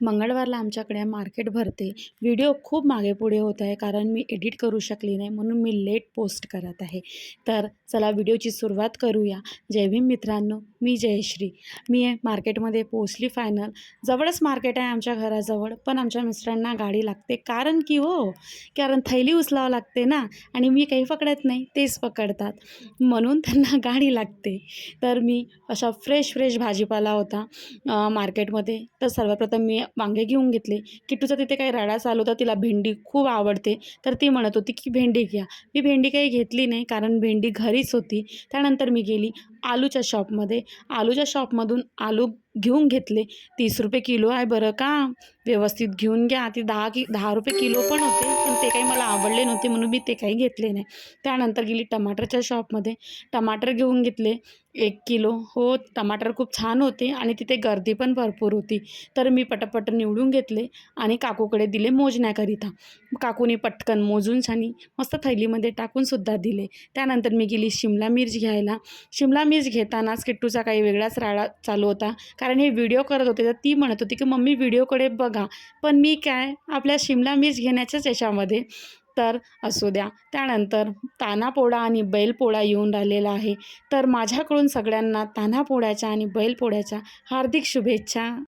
मंगळवारला आमच्याकडे मार्केट भरते. व्हिडिओ खूप मागे पुढे होत आहे कारण मी एडिट करू शकली नाही म्हणून मी लेट पोस्ट करत आहे. तर चला व्हिडिओची सुरुवात करूया. जय भीम मित्रांनो मी जयश्री. मी मार्केटमध्ये पोचली फायनल. जवळच मार्केट आहे आमच्या घराजवळ पण आमच्या मिस्टरांना गाडी लागते. कारण की हो कारण थैली उचलावं लागते ना आणि मी काही पकडत नाही तेच पकडतात. म्हणून त्यांना गाडी लागते. तर मी अशा फ्रेश फ्रेश भाजीपाला होता मार्केटमध्ये. तर सर्वप्रथम मी मी वांगे घेऊन घेतले. किट्टूचा तिथे काही राडा चालू होता तिला भेंडी खूप आवडते. तर ती म्हणत होती की भेंडी घ्या. मी भेंडी काही घेतली नाही कारण भेंडी घरीच होती. त्यानंतर मी गेली. आलूच्या शॉपमध्ये. आलूच्या शॉपमधून आलू घेऊन घेतले. तीस रुपये किलो आहे बरं का? व्यवस्थित घेऊन घ्या. ती दहा कि दहा रुपये किलो पण होते पण ते काही मला आवडले नव्हते म्हणून मी ते काही घेतले नाही. त्यानंतर गेली टमाटरच्या शॉपमध्ये. टमाटर घेऊन घेतले एक किलो. हो टमाटर खूप छान होते आणि तिथे गर्दी पण भरपूर होती. तर मी पटापट निवडून घेतले आणि काकूकडे दिले मोजण्याकरिता. काकूने पटकन मोजून छानी मस्त थैलीमध्ये टाकूनसुद्धा दिले. त्यानंतर मी गेली शिमला मिर्च घ्यायला. शिमला मीच घेतानाच किट्टूचा काही वेगळाच राडा चालू होता. कारण हे व्हिडिओ करत होते तर ती म्हणत होती की मम्मी व्हिडिओकडे बघा. पण मी काय? आपल्या शिमला मिर्च घेण्याच्याच याच्यामध्ये. तर असू द्या. त्यानंतर तानापोळा आणि बैलपोळा येऊन राहिलेला आहे. तर माझ्याकडून सगळ्यांना तान्हापोळ्याच्या आणि बैलपोळ्याच्या हार्दिक शुभेच्छा.